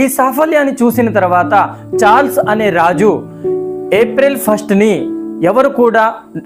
ఈ సాఫల్యాన్ని చూసిన తర్వాత చార్ల్స్ అనే రాజు ఏప్రిల్ ఫస్ట్ని ఎవరు కూడా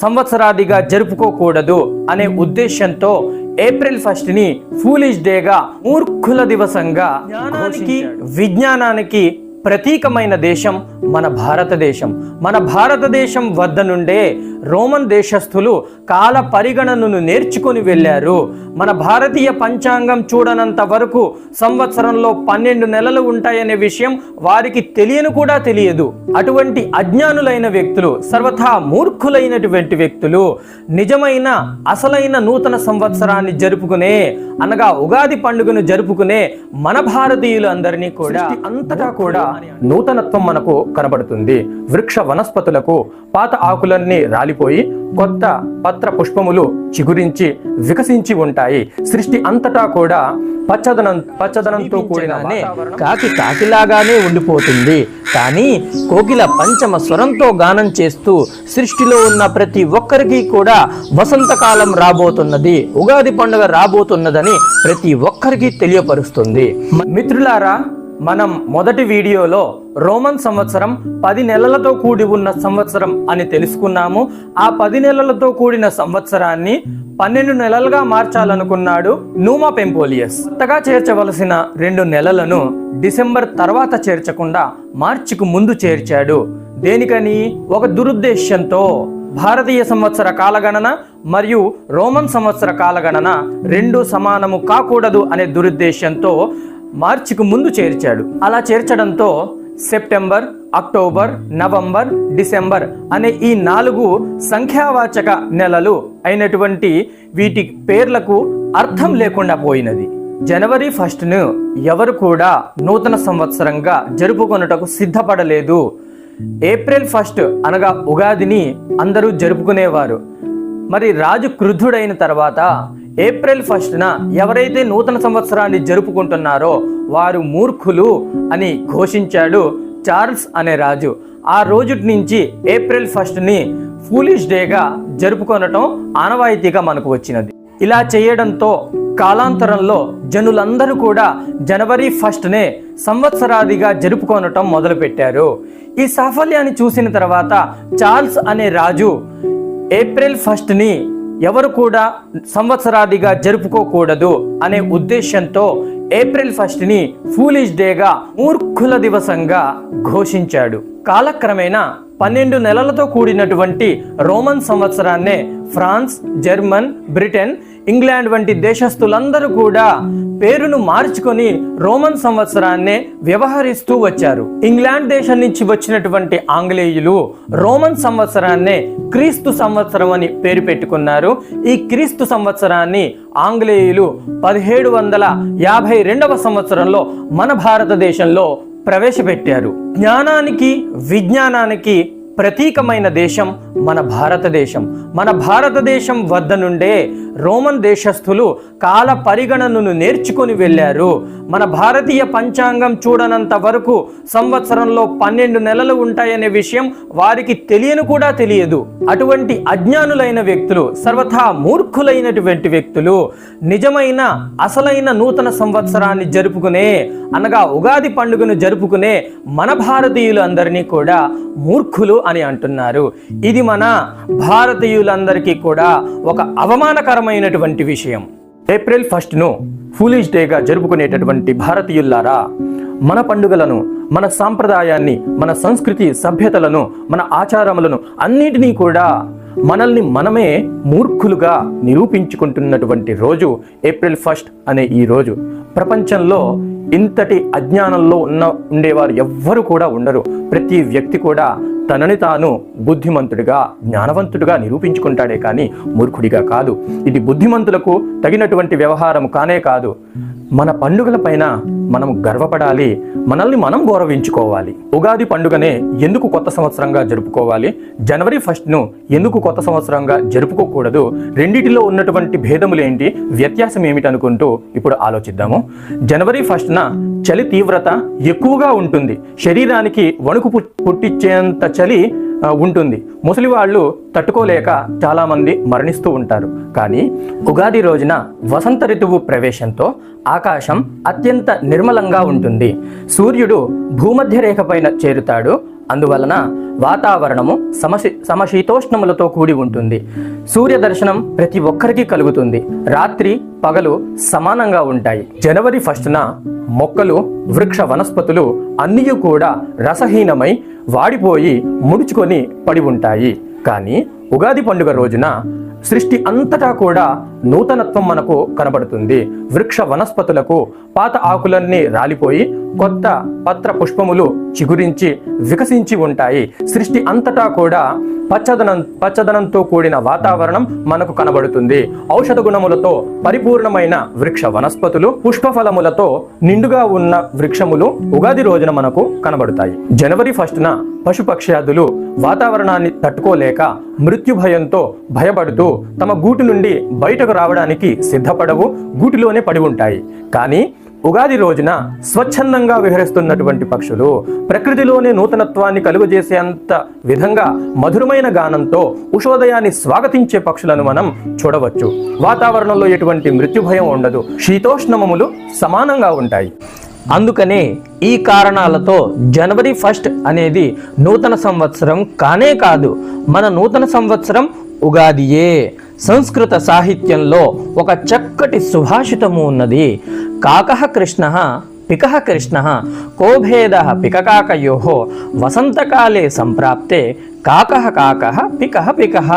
సంవత్సరాదిగా జరుపుకోకూడదు అనే ఉద్దేశంతో ఏప్రిల్ ఫస్ట్ని ఫూలిష్ డేగా మూర్ఖుల దివసంగా జ్ఞానానికి విజ్ఞానానికి ప్రతీకమైన దేశం మన భారతదేశం. మన భారతదేశం వద్ద నుండే రోమన్ దేశస్థులు కాల పరిగణనను నేర్చుకొని వెళ్ళారు. మన భారతీయ పంచాంగం చూడనంత వరకు సంవత్సరంలో పన్నెండు నెలలు ఉంటాయనే విషయం వారికి తెలియను కూడా తెలియదు. అటువంటి అజ్ఞానులైన వ్యక్తులు సర్వథా మూర్ఖులైనటువంటి వ్యక్తులు నిజమైన అసలైన నూతన సంవత్సరాన్ని జరుపుకునే అనగా ఉగాది పండుగను జరుపుకునే మన భారతీయులు అందరినీ కూడా అంతటా కూడా నూతనత్వం మనకు కనబడుతుంది. వృక్ష వనస్పతులకు పాత ఆకులన్నీ రాలిపోయి కొత్త పత్ర పుష్పములు చిగురించి వికసించి ఉంటాయి. సృష్టి అంతటా కూడా పచ్చదనం పచ్చదనంతో కూడిన కాకి కాకిలాగానే ఉండిపోతుంది. కానీ కోకిల పంచమ స్వరంతో గానం చేస్తూ సృష్టిలో ఉన్న ప్రతి ఒక్కరికి కూడా వసంతకాలం రాబోతున్నది. ఉగాది పండుగ రాబోతున్నదని ప్రతి ఒక్కరికి తెలియపరుస్తుంది. మిత్రులారా మనం మొదటి వీడియోలో రోమన్ సంవత్సరం పది నెలలతో కూడి ఉన్న సంవత్సరం అని తెలుసుకున్నాము. ఆ పది నెలలతో కూడిన సంవత్సరాన్ని పన్నెండు నెలలుగా మార్చాలనుకున్నాడు నూమా పెంపోలియస్. కొత్తగా చేర్చవలసిన రెండు నెలలను డిసెంబర్ తర్వాత చేర్చకుండా మార్చికు ముందు చేర్చాడు. దేనికని? ఒక దురుద్దేశంతో భారతీయ సంవత్సర కాలగణన మరియు రోమన్ సంవత్సర కాలగణన రెండు సమానము కాకూడదు అనే దురుద్దేశంతో మార్చికు ముందు చేర్చాడు. అలా చేర్చడంతో సెప్టెంబర్ అక్టోబర్ నవంబర్ డిసెంబర్ అనే ఈ నాలుగు సంఖ్యావాచక నెలలు అయినటువంటి వీటి పేర్లకు అర్థం లేకుండా పోయినది. జనవరి ఫస్ట్ను ఎవరు కూడా నూతన సంవత్సరంగా జరుపుకొనుటకు సిద్ధపడలేదు. ఏప్రిల్ ఫస్ట్ అనగా ఉగాదిని అందరూ జరుపుకునేవారు. మరి రాజు క్రుద్ధుడైన తర్వాత ఏప్రిల్ ఫస్ట్న ఎవరైతే నూతన సంవత్సరాన్ని జరుపుకుంటున్నారో వారు మూర్ఖులు అని ఘోషించాడు చార్ల్స్ అనే రాజు. ఆ రోజు నుంచి ఏప్రిల్ ఫస్ట్ని ఫూలిష్ డేగా జరుపుకొనటం ఆనవాయితీగా మనకు వచ్చినది. ఇలా చేయడంతో కాలాంతరంలో జనులందరూ కూడా జనవరి ఫస్ట్నే సంవత్సరాదిగా జరుపుకొనటం మొదలుపెట్టారు. ఈ సాఫల్యాన్ని చూసిన తర్వాత చార్ల్స్ అనే రాజు ఏప్రిల్ ఫస్ట్ని ఎవరు కూడా సంవత్సరాదిగా జరుపుకోకూడదు అనే ఉద్దేశంతో ఏప్రిల్ ఫస్ట్ని ఫూలిష్ డేగా మూర్ఖుల దివసంగా ఘోషించాడు. కాలక్రమేణా పన్నెండు నెలలతో కూడినటువంటి రోమన్ సంవత్సరాన్నే ఫ్రాన్స్ జర్మన్ బ్రిటన్ ఇంగ్లాండ్ వంటి దేశస్థులందరూ కూడా పేరును మార్చుకొని రోమన్ సంవత్సరాన్నే వ్యవహరిస్తూ వచ్చారు. ఇంగ్లాండ్ దేశం నుంచి వచ్చినటువంటి ఆంగ్లేయులు రోమన్ సంవత్సరాన్నే క్రీస్తు సంవత్సరం అని పేరు పెట్టుకున్నారు. ఈ క్రీస్తు సంవత్సరాన్ని ఆంగ్లేయులు పదిహేడు వందల యాభై రెండవ సంవత్సరంలో మన భారతదేశంలో ప్రవేశపెట్టారు. జ్ఞానానికి విజ్ఞానానికి ప్రతీకమైన దేశం మన భారతదేశం. మన భారతదేశం వద్ద నుండే రోమన్ దేశస్థులు కాల పరిగణనను నేర్చుకొని వెళ్ళారు. మన భారతీయ పంచాంగం చూడనంత వరకు సంవత్సరంలో పన్నెండు నెలలు ఉంటాయనే విషయం వారికి తెలియను కూడా తెలియదు. అటువంటి అజ్ఞానులైన వ్యక్తులు సర్వథా మూర్ఖులైనటువంటి వ్యక్తులు నిజమైన అసలైన నూతన సంవత్సరాన్ని జరుపుకునే అనగా ఉగాది పండుగను జరుపుకునే మన భారతీయులు అందరినీ కూడా మూర్ఖులు అని అంటున్నారు. ఇది మన భారతీయులందరికీ కూడా ఒక అవమానకరమైనటువంటి విషయం. ఏప్రిల్ ఫస్ట్ను ఫూలిష్ డేగా జరుపుకునేటటువంటి భారతీయుల్లారా మన పండుగలను మన సాంప్రదాయాన్ని మన సంస్కృతి సభ్యతలను మన ఆచారములను అన్నిటినీ కూడా మనల్ని మనమే మూర్ఖులుగా నిరూపించుకుంటున్నటువంటి రోజు ఏప్రిల్ ఫస్ట్ అనే ఈ రోజు. ప్రపంచంలో ఇంతటి అజ్ఞానంలో ఉన్న ఉండేవారు ఎవ్వరు కూడా ఉండరు. ప్రతి వ్యక్తి కూడా తనని తాను బుద్ధిమంతుడిగా జ్ఞానవంతుడిగా నిరూపించుకుంటాడే కానీ మూర్ఖుడిగా కాదు. ఇది బుద్ధిమంతులకు తగినటువంటి వ్యవహారం కానే కాదు. మన పండుగల పైన మనం గర్వపడాలి మనల్ని మనం గౌరవించుకోవాలి. ఉగాది పండుగనే ఎందుకు కొత్త సంవత్సరంగా జరుపుకోవాలి? జనవరి ఫస్ట్ను ఎందుకు కొత్త సంవత్సరంగా జరుపుకోకూడదు? రెండిటిలో ఉన్నటువంటి భేదములేంటి వ్యత్యాసం ఏమిటి అనుకుంటూ ఇప్పుడు ఆలోచిద్దాము. జనవరి ఫస్ట్న చలి తీవ్రత ఎక్కువగా ఉంటుంది. శరీరానికి వణుకు పుట్టించేంత చలి ఉంటుంది. ముసలి వాళ్ళు తట్టుకోలేక చాలామంది మరణిస్తూ ఉంటారు. కానీ ఉగాది రోజున వసంత ఋతువు ప్రవేశంతో ఆకాశం అత్యంత నిర్మలంగా ఉంటుంది. సూర్యుడు భూమధ్య రేఖ పైన చేరుతాడు. అందువలన వాతావరణము సమశీ సమశీతోష్ణములతో కూడి ఉంటుంది. సూర్య దర్శనం ప్రతి ఒక్కరికి కలుగుతుంది. రాత్రి పగలు సమానంగా ఉంటాయి. జనవరి ఫస్ట్న మొక్కలు వృక్ష వనస్పతులు అన్నీ కూడా రసహీనమై వాడిపోయి ముడుచుకొని పడి ఉంటాయి. కానీ ఉగాది పండుగ రోజున సృష్టి అంతటా కూడా నూతనత్వం మనకు కనబడుతుంది. వృక్ష వనస్పతులకు పాత ఆకులన్నీ రాలిపోయి కొత్త పత్ర పుష్పములు చిగురించి వికసించి ఉంటాయి. సృష్టి అంతటా కూడా పచ్చదనం పచ్చదనంతో కూడిన వాతావరణం మనకు కనబడుతుంది. ఔషధ గుణములతో పరిపూర్ణమైన వృక్ష వనస్పతులు పుష్పఫలములతో నిండుగా ఉన్న వృక్షములు ఉగాది రోజున మనకు కనబడతాయి. జనవరి ఫస్ట్న పశుపక్ష్యాదులు వాతావరణాన్ని తట్టుకోలేక మృత్యు భయంతో భయపడుతూ తమ గూటి నుండి బయటకు రావడానికి సిద్ధపడవు గూటిలోనే పడి ఉంటాయి. కానీ ఉగాది రోజున స్వచ్ఛందంగా విహరిస్తున్నటువంటి పక్షులు ప్రకృతిలోనే నూతనత్వాన్ని కలుగజేసేంత విధంగా మధురమైన గానంతో ఉషోదయాన్ని స్వాగతించే పక్షులను మనం చూడవచ్చు. వాతావరణంలో ఎటువంటి మృత్యుభయం ఉండదు. శీతోష్ణమములు సమానంగా ఉంటాయి. అందుకనే ఈ కారణాలతో జనవరి ఫస్ట్ అనేది నూతన సంవత్సరం కానే కాదు. మన నూతన సంవత్సరం ఉగాదియే. సంస్కృత సాహిత్యంలో ఒక చక్కటి సుభాషితము ఉన్నది. కాకహ కృష్ణ పికః కృష్ణ కోభేద పికకాకయో వసంతకాలే సంప్రాప్తే కాకహ కాకహ పికహ పికహ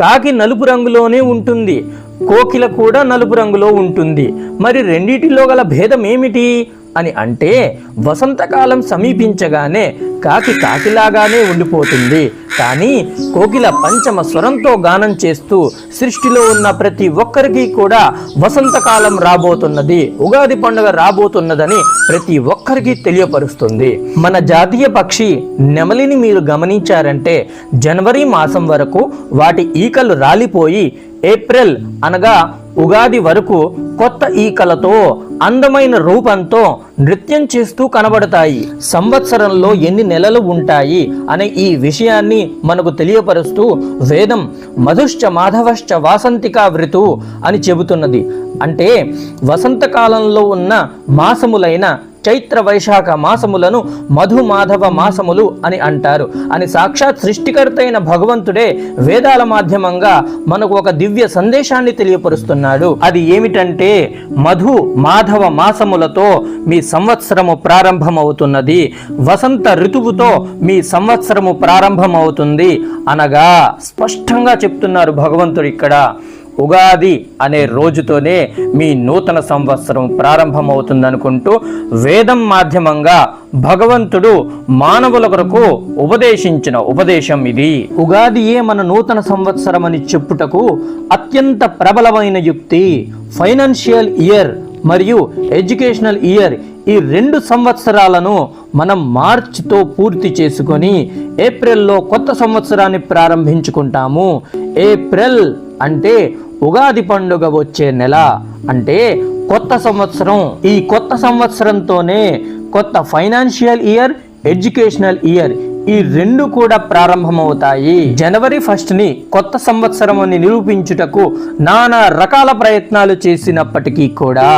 కాకి నలుపు రంగులోనే ఉంటుంది. కోకిల కూడా నలుపు రంగులో ఉంటుంది. మరి రెండిటిలో గల భేదం ఏమిటి అని అంటే వసంతకాలం సమీపించగానే కాకి కాకిలాగానే ఉండిపోతుంది. కానీ కోకిల పంచమ స్వరంతో గానం చేస్తూ సృష్టిలో ఉన్న ప్రతి ఒక్కరికి కూడా వసంతకాలం రాబోతున్నది. ఉగాది పండుగ రాబోతున్నదని ప్రతి ఒక్కరికి తెలియపరుస్తుంది. మన జాతీయ పక్షి నెమలిని మీరు గమనించారంటే జనవరి మాసం వరకు వాటి ఈకలు రాలిపోయి ఏప్రిల్ అనగా ఉగాది వరకు కొత్త ఈకలతో అందమైన రూపంతో నృత్యం చేస్తూ కనబడతాయి. సంవత్సరంలో ఎన్ని నెలలు ఉంటాయి అనే ఈ విషయాన్ని మనకు తెలియపరుస్తూ వేదం మధుశ్చ మాధవశ్చ వాసంతికా వృతు అని చెబుతున్నది. అంటే వసంతకాలంలో ఉన్న మాసములైన చైత్ర వైశాఖ మాసములను మధుమాధవ మాసములు అని అంటారు. అని సాక్షాత్ సృష్టికర్త అయిన భగవంతుడే వేదాల మాధ్యమంగా మనకు ఒక దివ్య సందేశాన్ని తెలియపరుస్తున్నాడు. అది ఏమిటంటే మధు మాధవ మాసములతో మీ సంవత్సరము ప్రారంభమవుతున్నది. వసంత ఋతువుతో మీ సంవత్సరము ప్రారంభమవుతుంది అనగా స్పష్టంగా చెప్తున్నారు భగవంతుడు ఇక్కడ. ఉగాది అనే రోజుతోనే మీ నూతన సంవత్సరం ప్రారంభమవుతుందనుకుంటూ వేదం మాధ్యమంగా భగవంతుడు మానవుల కొరకు ఉపదేశించిన ఉపదేశం ఇది. ఉగాదియే మన నూతన సంవత్సరం అని చెప్పుటకు అత్యంత ప్రబలమైన యుక్తి. ఫైనాన్షియల్ ఇయర్ మరియు ఎడ్యుకేషనల్ ఇయర్ ఈ రెండు సంవత్సరాలను మనం మార్చితో పూర్తి చేసుకొని ఏప్రిల్లో కొత్త సంవత్సరాన్ని ప్రారంభించుకుంటాము. ఏప్రిల్ అంటే ఉగాది పండుగ వచ్చే నెల అంటే కొత్త సంవత్సరం. ఈ కొత్త సంవత్సరంతోనే కొత్త ఫైనాన్షియల్ ఇయర్ ఎడ్యుకేషనల్ ఇయర్ ఈ రెండు కూడా ప్రారంభమవుతాయి. జనవరి ఫస్ట్ని కొత్త సంవత్సరం అని నిరూపించుటకు నానా రకాల ప్రయత్నాలు చేసినప్పటికీ కూడా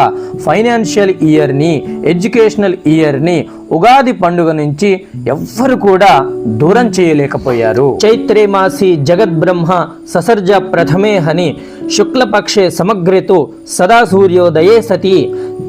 ఫైనాన్షియల్ ఇయర్ని ఎడ్యుకేషనల్ ఇయర్ని ఉగాది పండుగ నుంచి ఎవ్వరు కూడా దూరం చేయలేకపోయారు. చైత్రే మాసి జగద్బ్రహ్మ ససర్జ ప్రథమే హని శుక్లపక్షే సమగ్రతు సదా సూర్యోదయే సతి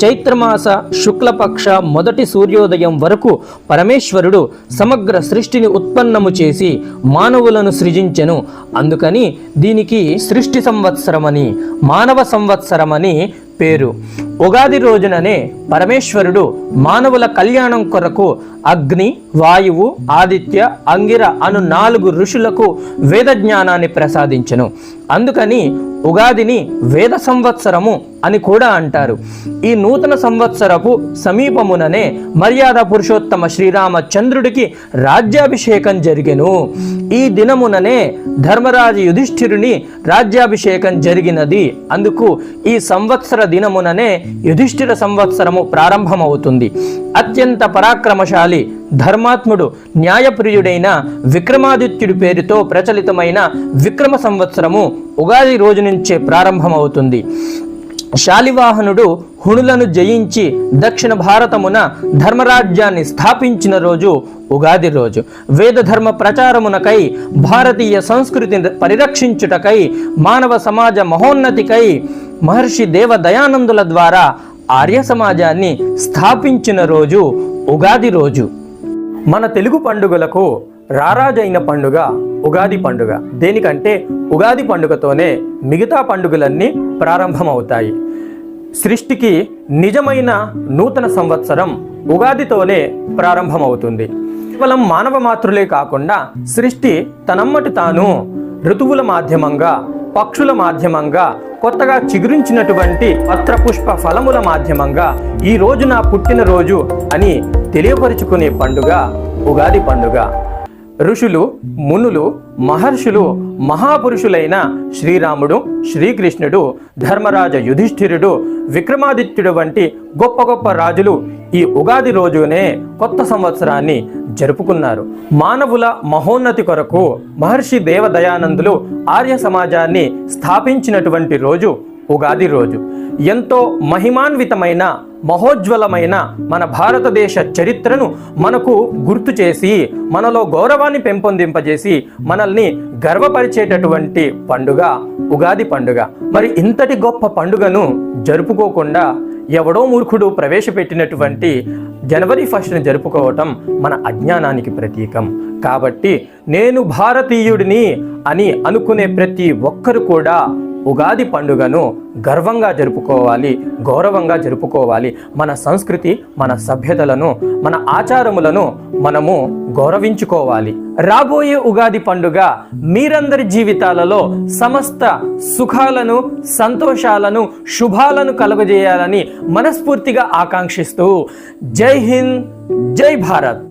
చైత్రమాస శుక్లపక్ష మొదటి సూర్యోదయం వరకు పరమేశ్వరుడు సమగ్ర సృష్టిని ఉత్పన్నము చేసి మానవులను సృజించెను. అందుకని దీనికి సృష్టి సంవత్సరమని మానవ సంవత్సరమని పేరు. ఉగాది రోజుననే పరమేశ్వరుడు మానవుల కళ్యాణం కొరకు అగ్ని వాయువు ఆదిత్య అంగిర అను నాలుగు ఋషులకు వేద జ్ఞానాన్ని ప్రసాదించెను. అందుకని ఉగాదిని వేద సంవత్సరము అని కూడా అంటారు. ఈ నూతన సంవత్సరపు సమీపముననే మర్యాద పురుషోత్తమ శ్రీరామచంద్రుడికి రాజ్యాభిషేకం జరిగెను. ఈ దినముననే ధర్మరాజు యుధిష్ఠిరుని రాజ్యాభిషేకం జరిగినది. అందుకు ఈ సంవత్సర దినముననే యుధిష్ఠిర సంవత్సరము ప్రారంభమవుతుంది. అత్యంత పరాక్రమశాలి ధర్మాత్ముడు న్యాయప్రియుడైన విక్రమాదిత్యుడి పేరుతో ప్రచలితమైన విక్రమ సంవత్సరము ఉగాది రోజు నుంచే ప్రారంభమవుతుంది. శాలివాహనుడు హుణులను జయించి దక్షిణ భారతమున ధర్మరాజ్యాన్ని స్థాపించిన రోజు ఉగాది రోజు. వేదధర్మ ప్రచారమునకై భారతీయ సంస్కృతిని పరిరక్షించుటకై మానవ సమాజ మహోన్నతికై మహర్షి దేవ దయానందుల ద్వారా ఆర్య సమాజాన్ని స్థాపించిన రోజు ఉగాది రోజు. మన తెలుగు పండుగలకు రారాజైన పండుగ ఉగాది పండుగ. దేనికంటే ఉగాది పండుగతోనే మిగతా పండుగలన్నీ ప్రారంభమవుతాయి. సృష్టికి నిజమైన నూతన సంవత్సరం ఉగాదితోనే ప్రారంభమవుతుంది. కేవలం మానవ మాతృలే కాకుండా సృష్టి తనమ్మటి తాను ఋతువుల మాధ్యమంగా పక్షుల మాధ్యమంగా కొత్తగా చిగురించినటువంటి పత్రపుష్ప ఫలముల మాధ్యమంగా ఈ రోజు నా పుట్టినరోజు అని తెలియపరుచుకునే పండుగ ఉగాది పండుగ. ఋషులు మునులు మహర్షులు మహాపురుషులైన శ్రీరాముడు శ్రీకృష్ణుడు ధర్మరాజ యుధిష్ఠిరుడు విక్రమాదిత్యుడు వంటి గొప్ప గొప్ప రాజులు ఈ ఉగాది రోజునే కొత్త సంవత్సరాన్ని జరుపుకున్నారు. మానవుల మహోన్నతి కొరకు మహర్షి దేవదయానందులు ఆర్య సమాజాన్ని స్థాపించినటువంటి రోజు ఉగాది రోజు. ఎంతో మహిమాన్వితమైన మహోజ్వలమైన మన భారతదేశ చరిత్రను మనకు గుర్తు చేసి మనలో గౌరవాన్ని పెంపొందింపజేసి మనల్ని గర్వపరిచేటటువంటి పండుగ ఉగాది పండుగ. మరి ఇంతటి గొప్ప పండుగను జరుపుకోకుండా ఎవడో మూర్ఖుడు ప్రవేశపెట్టినటువంటి జనవరి ఫస్ట్ని జరుపుకోవటం మన అజ్ఞానానికి ప్రతీకం. కాబట్టి నేను భారతీయుడిని అని అనుకునే ప్రతి ఒక్కరు కూడా ఉగాది పండుగను గర్వంగా జరుపుకోవాలి గౌరవంగా జరుపుకోవాలి. మన సంస్కృతి మన సభ్యతలను మన ఆచారములను మనము గౌరవించుకోవాలి. రాబోయే ఉగాది పండుగ మీరందరి జీవితాలలో సమస్త సుఖాలను సంతోషాలను శుభాలను కలుగజేయాలని మనస్ఫూర్తిగా ఆకాంక్షిస్తూ జై హింద్ జై భారత్.